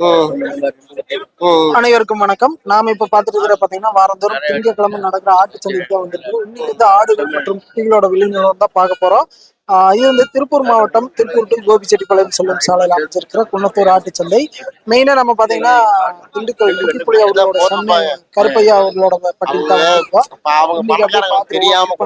ம் ம் அனைவருக்கும் வணக்கம். நாம இப்ப பாத்துட்டு இருக்கிற பாத்தீங்கன்னா வாரந்தோறும் திங்கட்கிழமை நடக்கிற ஆட்டு சந்தைக்கு தான் வந்திருக்கு இன்னைக்கு வந்து ஆடுகள் மற்றும் குட்டிகளோட விழிநிலவரம் தான் பார்க்க போறோம். இது வந்து திருப்பூர் மாவட்டம் திருப்பூர் டு கோபிச்செட்டிப்பாளையம் செல்லும் சாலையில் அமைச்சிருக்கிற குன்னத்தூர் ஆட்டு சந்தை. மெயினா நம்ம பாத்தீங்கன்னா திண்டுக்கல் குட்டிப்புலி அவர்களோட கருப்பையா அவர்களோட பட்டியல் தான் வந்திருக்கோம். தெரியாம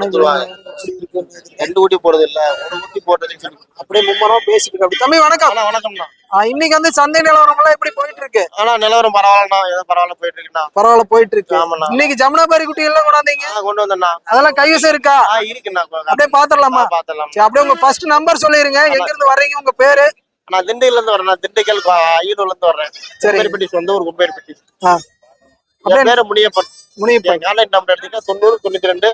ரெண்டு குட்டி போடுறது இல்ல ஒரு போடுறதுக்கு சொல்லி அப்படியே மும்மரம் பேசிட்டு அப்படி. தம்பி வணக்கம். அண்ணா வணக்கம்ண்ணா இன்னைக்கு வந்து சந்தை நிலவரம் எல்லாம் எப்படி போயிட்டு இருக்கு ஆனா நிலவரம் பரவாயில்லண்ணா. ஏதோ பரவாயில்ல போயிட்டு இருக்குண்ணா பரவாயில்ல போயிட்டு இருக்கு ஆமாண்ணா. இன்னைக்கு ஜமுனாபாரி குட்டி எல்லாம் கொண்டாந்தீங்க? கொண்டு வந்தேண்ணா. அதெல்லாம் கைவசம் இருக்கா? இருக்குண்ணா. அப்படியே பாத்துடலாமா பாத்துடலாம் சரி அப்படியே உங்க ஃபர்ஸ்ட் நம்பர் சொல்லிருங்க. எங்க இருந்து வர்றீங்க உங்க பேரு? நான் திண்டுக்கல்ல இருந்து வரேன் திண்டுக்கல் ஐநூறுல இருந்து வர்றேன். சரி. கும்பேரிப்பட்டி சொந்த ஊர் என் பேரு முனியப்பன். முனியப்பன். கான்டாக்ட் நம்பர் எடுத்தீங்கன்னா தொண்ணூறு தொண்ணூத்தி ரெண்டு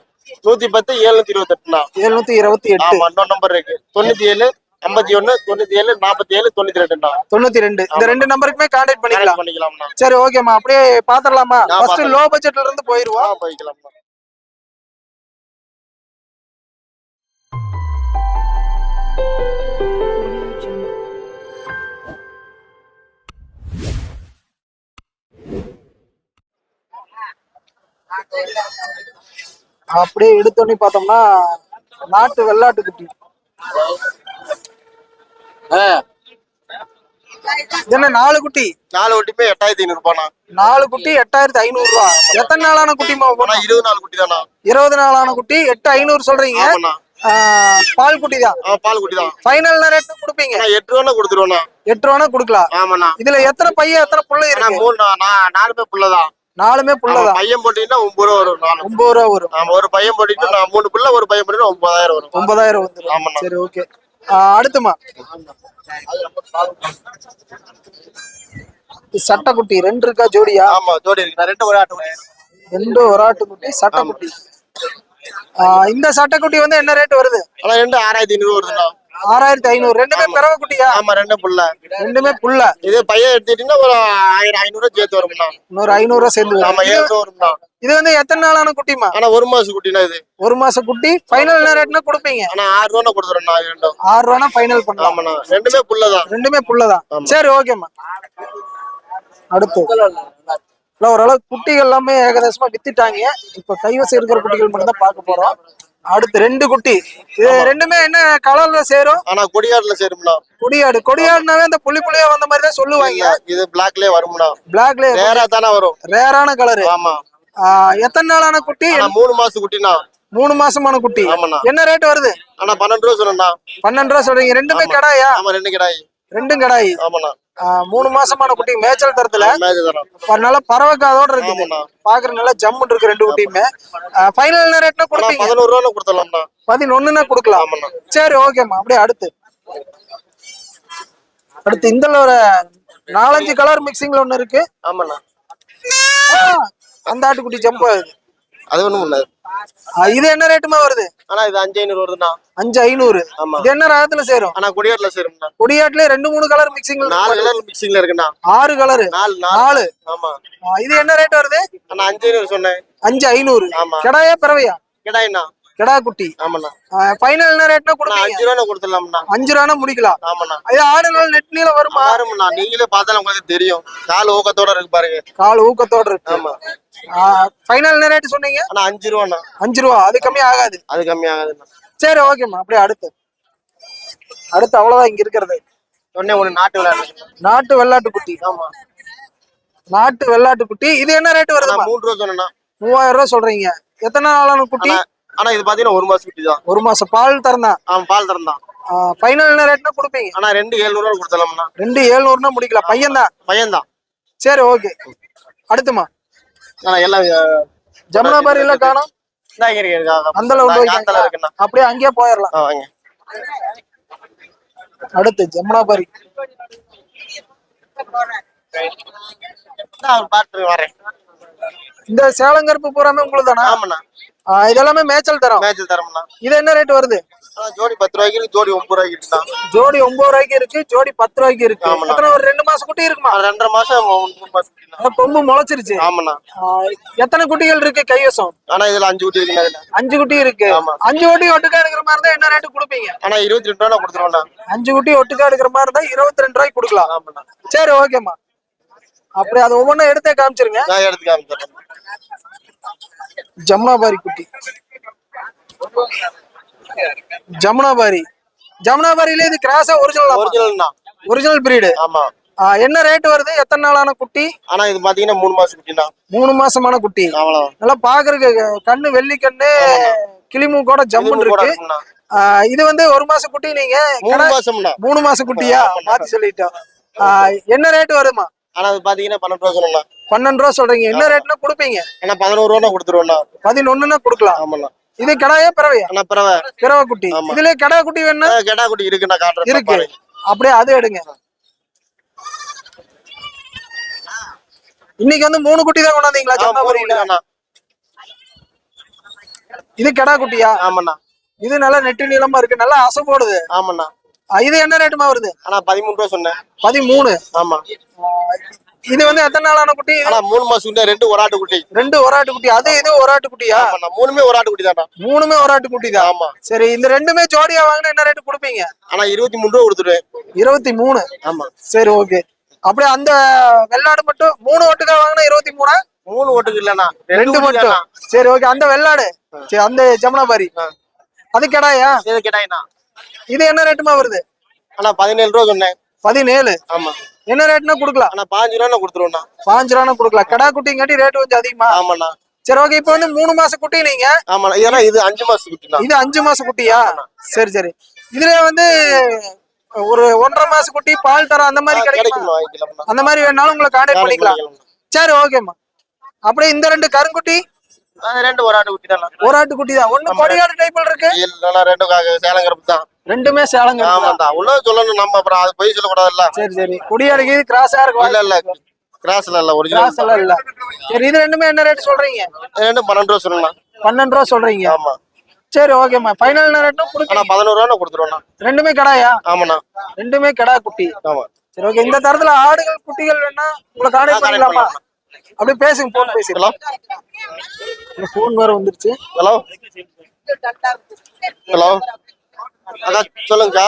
நூத்தி பத்து எழுநூத்தி இருபத்தெட்டுண்ணா எழுநூத்தி இருபத்தி எட்டு. இன்னொரு நம்பர் இருக்கு. தொண்ணூத்தி ஏழு ஐம்பத்தி ஒண்ணு தொண்ணூத்தி ஏழு நாற்பத்தி ஏழு தொண்ணூத்தி ரெண்டுண்ணா தொண்ணூத்தி ரெண்டு. இந்த ரெண்டு நம்பருக்குமே கான்டாக்ட் பண்ணிக்கலாம். பண்ணிக்கலாம்ண்ணா. சரி ஓகேம்மா அப்படியே பாத்துடலாமா ஃபர்ஸ்ட். லோ பட்ஜெட்ல இருந்து போயிருவோம். ஆ போய்க்கலாம்ண்ணா. அப்படியே எடுத்தோடனே பார்த்தோம்னா நாட்டு வெள்ளாட்டு குட்டி. என்ன நாலு குட்டி? நாலு குட்டிமே எட்டாயிரத்தி ஐநூறு ரூபாண்ணா. நாலு குட்டி எட்டாயிரத்தி ஐநூறு ரூபா. எத்தனை நாளான குட்டிமா ஆனா இருபது நாலு குட்டி தானா இருபது நாளான குட்டி எட்டு ஐநூறு சொல்றீங்க. பால் குட்டி தான். ஆ பால் குட்டி தான். ஃபைனல் ரேட் கொடுப்பீங்க. எட்டு ரூபா கொடுத்துருவோண்ணா. எட்டு ரூபா கொடுக்கலாம். ஆமாண்ணா. இதுல எத்தனை பையன் எத்தனை புள்ள இருக்கு? மூணு நா- நா- நாலுமே புள்ளதான். நாலுமே புள்ளதான். பையன் போட்டீங்கன்னா ஒன்பது ரூபா வரும் ஒன்பது ரூபா வரும். ஆமா ஒரு பையன் போட்டுட்டு நான் மூணு புள்ள ஒரு பையன் போட்டு ஒன்பதாயிரம் வரும். ஒன்பதாயிரம் வந்துடும் ஆமாண்ணா. சரி ஓகே. அடுத்துமா? சட்டக்குட்டி ரெண்டு இருக்கா ஜோடியா? ஆமா ஜோடி இருக்கு. நான் ரெண்டு ஒரு ஆட்டு. ரெண்டு ஒரு ஆட்டுக்குட்டி சட்டக்குட்டி. இந்த சட்டக்குட்டி வந்து என்ன ரேட் வருது? ரெண்டு ஆறாயிரத்தி ஐநூறு வருதுண்ணா. ஆறாயிரத்தி ஐநூறு. ரெண்டுமே பிறவ குட்டியா ஆமா ரெண்டு புள்ள. ரெண்டுமே புள்ள. இது பையன் எடுத்துட்டீங்கன்னா ஒரு ஆயிரம் ஐநூறு சேர்த்து வரும்ண்ணா. இன்னொரு ஐநூறு ரூபா சேர்ந்து. ஆமா ஏழு வரும்ண்ணா. இது வந்து எத்தனை நாளான குட்டிமா ஆனா ஒரு மாசம் குட்டினா இது. ஒரு மாச குட்டி. ஃபைனல் என்ன ரேட்னா கொடுப்பீங்க? ஆனா ஆறு ரூபா கொடுத்துறேண்ணா இது ரெண்டும். ஆறு ரூபானா ஃபைனல் பண்ணலாம். ரெண்டுமே புள்ளதான். ரெண்டுமே புள்ளதான். சரி ஓகேம்மா. அடுத்து. இல்ல ஓரளவு குட்டிகள் எல்லாமே ஏகதேசமா வித்துட்டாங்க. இப்ப கைவசம் இருக்கிற குட்டிகள் மட்டும் தான் பார்க்க போறோம். அடுத்து ரெண்டு குட்டி. இது ரெண்டுமே என்ன கலர்ல சேரும்? ஆனா கொடியாடுல சேரும்ண்ணா கொடியாடு. கொடியாடுனாவே அந்த புள்ளி புள்ளியா வந்த மாதிரி தான் சொல்லுவாங்க. இது பிளாக்லயே வரும்ண்ணா பிளாக்ல நேரா தானே வரும். ரேரான கலரு ஆமா. எத்தனை நாளான குட்டி? மூணு மாசம் குட்டினா. மூணு மாசமான குட்டி. என்ன ரேட் வருது? ஆனா பன்னெண்டு ரூபா சொல்லணும்ண்ணா பன்னெண்டு ரூபா சொல்றீங்க. ரெண்டுமே. கடாயா? ஆமா ரெண்டு கிடாய். ரெண்டும் கடாய். ஆமாண்ணா. மூணு மாசமான குட்டி மேய்ச்சல் தரத்துல. நல்ல பறவைக்காதோட இருக்குது. ஆமாண்ணா பாக்குற நல்லா ஜம்முன்னு இருக்கு ரெண்டு குட்டியுமே. ஃபைனல் என்ன ரேட்னா கொடுப்பீங்க பதினோரு ரூபா கொடுத்துடலாம்ண்ணா. பதினொன்னுனா கொடுக்கலாம். சரி ஓகேம்மா அப்படியே அடுத்து. அடுத்து இந்த ஒரு நாலஞ்சு கலர் மிக்சிங்ல ஒண்ணு இருக்கு. ஆமாண்ணா. அந்த ஆட்டுக்குட்டி ஜம்ப் ஆகுது. அது ஒண்ணும் இல்ல இது என்ன ரேட்டுமா வருது? ஆனா இது அஞ்சு ஐநூறு வருதுண்ணா. அஞ்சு ஐநூறு. ஆமா. இது என்ன ரகத்துல சேரும்? ஆனா கொடியாடுல சேரும்ண்ணா. கொடியாட்டுல ரெண்டு மூணு கலர் மிக்சிங்ல நாலு கலர் மிக்சிங்ல இருக்குண்ணா. ஆறு கலரு நாலு நாலு. ஆமா. இது என்ன ரேட் வருது? ஆனா அஞ்சு ஐநூறு சொன்னேன். அஞ்சு ஐநூறு. ஆமா. கிடாயா பிறவையா? கிடாய்ண்ணா. கிடா குட்டி. ஆமாண்ணா. ஃபைனல் என்ன ரேட்னா கொடுப்பீங்க? அஞ்சு ரூபா கொடுத்துடலாம்ண்ணா. அஞ்சு ரூபானா முடிக்கலாம். ஆமாண்ணா. இது ஆடு நாள் நெட் நீல வருமா? பாருங்கண்ணா நீங்களே பார்த்தாலும் உங்களுக்கு தெரியும். கால் ஊக்கத்தோட இருக்கு பாருங்க. கால் ஊக்கத்தோட இருக்கு. ஆமா. ஃபைனல் ரேட் சொன்னீங்க ஆனா அஞ்சு ரூபாண்ணா அஞ்சு ரூபா அது கம்மி ஆகாது. அது கம்மி ஆகாதுண்ணா. சரி ஓகேம்மா அப்படியே அடுத்து. அடுத்து அவ்வளவுதான் இங்க இருக்கிறது. சொன்னே ஒண்ணு நாட்டு விளையாடுறேன் நாட்டு வெள்ளாட்டு குட்டி. ஆமா. நாட்டு வெள்ளாட்டு குட்டி. இது என்ன ரேட் ஆனா வருதுமா மூணு ரூபா சொன்னா மூவாயிரம் ரூபாய் சொல்றீங்க. எத்தனை நாளான குட்டி? ஆனா இது பாத்தீங்கன்னா ஒரு மாசம் குட்டி தான் ஒரு மாசம் பால் தரந்தான் ஆமா பால் தரந்தான் ஃபைனல் என்ன ரேட்னா கொடுப்பீங்க? ஆனா ரெண்டு ஏழுநூறு ரூபா கொடுத்துடலாம்ண்ணா ரெண்டு ஏழுநூறுனா முடிக்கலாம் பையன் தான் பையன் தான் சரி ஓகே அடுத்துமா? ஆனா எல்லாம் ஜமுனாபாரி எல்லாம் காணும். அந்த அளவு நான் காத்தால இருக்குண்ணா. அப்படியே அங்கேயே போயிடலாம். அடுத்து ஜமுனாபாரி. இந்த சேலங்கருப்பு பூராமே உங்களுக்கு தானா ஆமாண்ணா. இதெல்லாமே மேய்ச்சல் தரோம். மேட்ச் தரம்ண்ணா. இது என்ன ரேட் வருது? ஜோடி பத்து ரூபாய்க்கு இருக்கு ஜோடி ஒன்பது ரூபாய்க்கு இருக்குண்ணா. ஜோடி ஒன்பது ரூபாய்க்கு இருக்கு ஜோடி பத்து ரூபாய்க்கு இருக்கு. எத்தனை ஒரு ரெண்டு மாசம் குட்டி இருக்குமா? ரெண்டரை மாசம் கொம்பு முளைச்சிருச்சு. ஆமாண்ணா. எத்தனை குட்டிகள் இருக்கு கைவசம்? ஆனா இதுல அஞ்சு குட்டி இதுல. அஞ்சு குட்டி இருக்கு. அஞ்சு குட்டி ஒட்டுக்கா எடுக்கிற மாதிரி இருந்தா என்ன ரேட்டு கொடுப்பீங்க? ஆனா இருபத்தி ரெண்டு ரூபா கொடுத்துருவோண்ணா. அஞ்சு குட்டி ஒட்டுக்கா எடுக்கிற மாதிரி இருந்தா இருபத்தி ரெண்டு ரூபாய்க்கு கொடுக்கலாம். ஆமாண்ணா. சரி ஓகேம்மா அப்படி அது ஒவ்வொன்றும் எடுத்தே காமிச்சிருங்க. நான் எடுத்து காமிச்சிடுறேன் ஜமுனாபாரி குட்டி. ஜமுனாபாரி. ஜமுனாபாரியில இது கிராஸா ஒரிஜினல் ஒரிஜினல்ண்ணா ஒரிஜினல் பிரீடு ஆமா. என்ன ரேட் வருது? எத்தனை நாளான குட்டி? ஆனா இது பாத்தீங்கன்னா மூணு மாசம் குட்டிண்ணா மூணு மாசமான குட்டி. நல்லா பாக்குறதுக்கு கண்ணு வெள்ளி கண்ணு கிளிமூ கூட ஜம்முன்னு இருக்கு. இது வந்து ஒரு மாச குட்டி நீங்க மூணு மாசம்ண்ணா மூணு மாச குட்டியா? மாத்தி சொல்லிட்டோம். என்ன ரேட் வருமா ஆனா அது பாத்தீங்கன்னா பன்னெண்டு ரூபா சொல்லணும்ண்ணா பன்னெண்டு ரூபா சொல்றீங்க. என்ன ரேட்னா கொடுப்பீங்க? ஆனா பதினோரு ரூபா கொடுத்துருவோண்ணா பதினொன்னுன்னா கொடுக்கலாம். ஆமாண்ணா. இது கடாயா பிறவையா? ஆனா பிறவை. பிறவை குட்டி. இதுல கடா குட்டி வேணா ஆ, கெடா குட்டி இருக்குண்ணா காட்டுறேன். இருக்கு. அப்படியே அது எடுங்க. இன்னைக்கு வந்து மூணு குட்டி தான் கொண்டாந்தீங்களா. இது கடா குட்டியா? ஆமாண்ணா. இது நல்லா நெட்டு நீளமா இருக்கு. நல்லா அசை போடுது. ஆமாண்ணா. இது என்ன ரேட்டுமா வருது? ஆனா பதிமூணு ரூபா சொன்னேன். பதிமூணு? ஆமா. இது வந்து எத்தனை நாளான குட்டி? ஆனா மூணு மாசம் குட்டி ரெண்டு ஒரு ஆட்டு குட்டி. ரெண்டு ஒரு ஆட்டு குட்டி. அது இது ஒரு ஆட்டு குட்டியா? மூணுமே ஒரு ஆட்டு குட்டி தான்டா மூணுமே ஒரு ஆட்டு குட்டி தான் ஆமா. சரி இந்த ரெண்டுமே ஜோடியா வாங்கினா என்ன ரேட்டு கொடுப்பீங்க? ஆனா இருபத்தி மூணு ரூபா கொடுத்துருவேன் இருபத்தி மூணு? ஆமா. சரி ஓகே அப்படியே அந்த வெள்ளாடு மட்டும் மூணு ஒட்டுக்கா வாங்கினா இருபத்தி மூணா? மூணு ஓட்டுக்கு இல்லண்ணா. ரெண்டு மட்டும். சரி ஓகே அந்த வெள்ளாடு சரி அந்த ஜமுனாபாரி. அது கடாயா? இது கேட்டாங்கண்ணா இது என்ன ரேட்டுமா வருது? ஆனா பதினேழு ரூபா சொன்னேன். பதினேழு. ஆமா. என்ன ரேட்னா கொடுக்கலாம். ஆனா பாஞ்சு ரூபா கொடுத்துருவோண்ணா பாஞ்சு ரூபா கொடுக்கலாம். கடா குட்டிங்காட்டி ரேட் கொஞ்சம் அதிகமா? ஆமாண்ணா. சரி ஓகே இப்போ வந்து மூணு மாச குட்டி நீங்க? ஆமாண்ணா. ஏன்னா இது அஞ்சு மாசம் குட்டிண்ணா. இது அஞ்சு மாச குட்டியா? சரி சரி. இதுல வந்து ஒரு ஒன்றரை மாச குட்டி பால் தரம் அந்த மாதிரி கிடைக்குமா? அந்த மாதிரி வேணாலும் உங்களை கான்டாக்ட் பண்ணிக்கலாம். சரி ஓகேம்மா அப்படியே இந்த ரெண்டு கருங்குட்டி ரெண்டு ஒரு ஆட்டு குட்டி தானே ஒரு ஆட்டு குட்டி தான். ஒண்ணு கொடியாடு டைப்ல இருக்கு. இல்லைண்ணா ரெண்டு சேலங்கரப்பு தான். ரெண்டுமே சேலங்க ஆமாண்டா உள்ள சொல்லணும் நம்ம அப்புறம் அது போய் சொல்லக்கூடாதுல்ல. சரி சரி. கொடியாடுக்கு கிராஸா இல்ல இருக்கு இல்ல கிராஸ்ல இல்ல ஒரிஜினல் கிராஸ் எல்லாம் இல்ல. சரி இது ரெண்டுமே என்ன ரேட் சொல்றீங்க? ரெண்டும் பன்னெண்டு ரூபா சொல்லலாம் பன்னெண்டு ரூபா சொல்றீங்க. ஆமா. சரி ஓகேம்மா ஃபைனல் ரேட்டும் ஆனா கொடுக்க பதினோரு ரூபா கொடுத்துருவோண்ணா. ரெண்டுமே கடாயா? ஆமாண்ணா. ரெண்டுமே கடா குட்டி ஆமா. சரி ஓகே இந்த தரத்துல ஆடுகள் குட்டிகள் வேணா உங்களை கான்டாக்ட் பண்ணிக்கலாமா? அப்படியே பேசுங்க போன் பேசிக்கலாம் போன் வேற வந்துருச்சு. ஹலோ ஹலோ அக்கா சொல்லுங்கக்கா.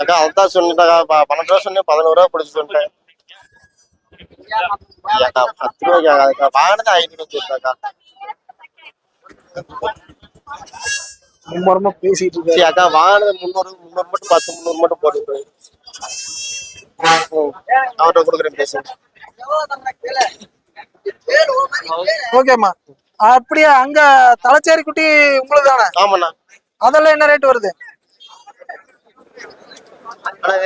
அக்கா அதான் சொன்னேன்க்கா. ப- பன்னெண்டு ரூபா சொன்னேன் பதினோரு ரூபா பிடிச்சி ஏக்கா பத்து ரூபாய்க்கு ஆகாதுக்கா வாங்கினது ஐநூறு வச்சிருக்காக்கா மும்மரமா பேசிட்டு இருக்காரு. சரி அக்கா வாங்கினது முந்நூறு முந்நூறு மட்டும் பத்து முந்நூறு மட்டும் போட்டு அவர்கிட்ட கொடுக்குறேன் பேசுங்க ஓகேம்மா. அப்படியே அங்க தலைச்சேரி குட்டி உங்களுக்கு தானே ஆமாண்ணா. அதெல்லாம் என்ன ரேட் வருது?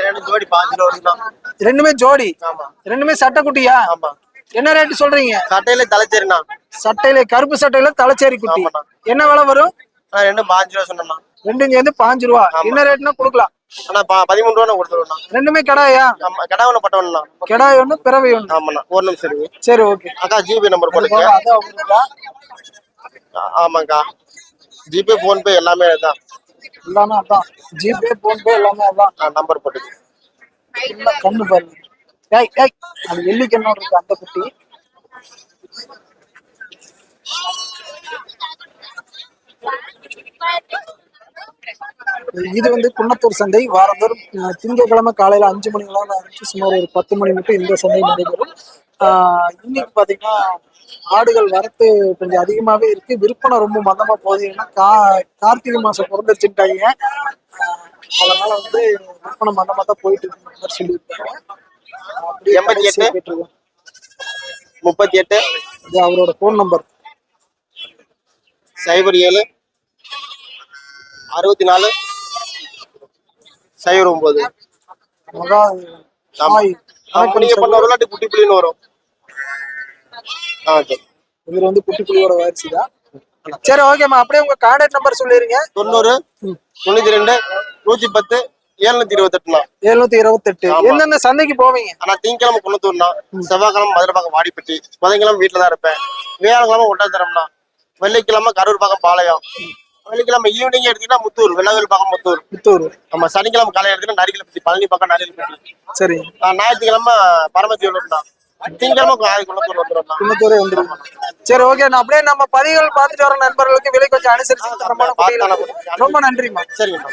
ரெண்டு ஜோடி பாஞ்சு ரெண்டுமே ஜோடி? ஆமா. ரெண்டுமே சட்டை குட்டியா? ஆமா. என்ன ரேட் சொல்றீங்க? சட்டையில தலைச்சேரிண்ணா. சட்டையில கருப்பு சட்டையில தலைச்சேரி குட்டி. என்ன விலை வரும்? ரெண்டும் பாஞ்சு ரூபா சொன்னேண்ணா ரெண்டும் சேர்ந்து பாஞ்சு ரூபா. என்ன ரேட்னா கொடுக்கலாம். ஆனா பதிமூணு ரூபா கொடுத்துருவோண்ணா. ரெண்டுமே கடாயா? ஆமா கடவுள பட்டவண்ணா. கிடாய் ஒண்ணு பிறவை ஒண்ணு. ஆமாண்ணா ஒரு நிமிஷம் சரி ஓகே. அக்கா ஜிபே நம்பர் போடுங்க ஆமாக்கா ஜிபே போன்பே எல்லாமே தான் எல்லாமே அதான். ஜிபே போன்பே எல்லாமே அதான். நம்பர் போட்டுங்க இல்ல, கண்ணு பாருங்க. ஏய் ஏய் அது வெள்ளி கண்ணோட இருக்கு அந்த குட்டி. இது வந்து குன்னத்தூர் சந்தை. வாரந்தோறும் திங்கட்கிழமை காலையில அஞ்சு மணிக்கெல்லாம் ஆரம்பிச்சு சுமார் ஒரு பத்து மணி மட்டும் இந்த சந்தை நடைபெறும். இன்னைக்கு பாத்தீங்கன்னா ஆடுகள் வரத்து கொஞ்சம் அதிகமாவே இருக்கு. விற்பனை ரொம்ப மந்தமா போகுது. ஏன்னா கா கார்த்திகை மாசம் பிறந்துருச்சுட்டாங்க அதனால வந்து விற்பனை மந்தமா தான் போயிட்டு இருக்கு சொல்லியிருக்காங்க. முப்பத்தி எட்டு? இது அவரோட ஃபோன் நம்பர் சைபர் ஏழு? அறுபத்தி நாலு சைபர் ஒன்பது நீங்க பண்ண ஒரு விளையாட்டு குட்டி புள்ளின்னு வரும். இவர் வந்து குட்டி தான். சரி ஓகேம்மா அப்படியே உங்க கான்டாக்ட் நம்பர் சொல்லிருங்க. தொண்ணூறு தொண்ணூத்தி ரெண்டு நூத்தி பத்து ஏழுநூத்தி இருபத்தெட்டுண்ணா. எழுநூத்தி இருபத்தெட்டு. என்னென்ன சந்தைக்கு போவீங்க? ஆனா திங்கக்கிழமை குணத்தூர்னா செவ்வாய்க்கிழமை மதுரை பக்கம் வாடிப்பட்டி. புதன்கிழமை வீட்டுல தான் இருப்பேன். வியாழக்கிழமை ஒட்டாந்தரம்னா வெள்ளிக்கிழமை கரூர் பக்கம் பாளையம். சனிக்கிழமை ஈவினிங் எடுத்தீங்கன்னா முத்தூர் வெள்ளவேல் பக்கம் முத்தூர். முத்தூர். நம்ம சனிக்கிழமை காலையில் எடுத்தீங்கன்னா நரிக்கலப்பட்டி பழனி பக்கம் நரிக்கலப்பட்டி சரி. நான் ஞாயிற்றுக்கிழமை பரமத்தியூர் தான். சரி ஓகே நான் அப்படியே நம்ம பதிவுகள் பார்த்துட்டு வர நண்பர்களுக்கு விலை கொஞ்சம் அனுசரிச்சு தரமான ரொம்ப நன்றிமா சரிங்கம்மா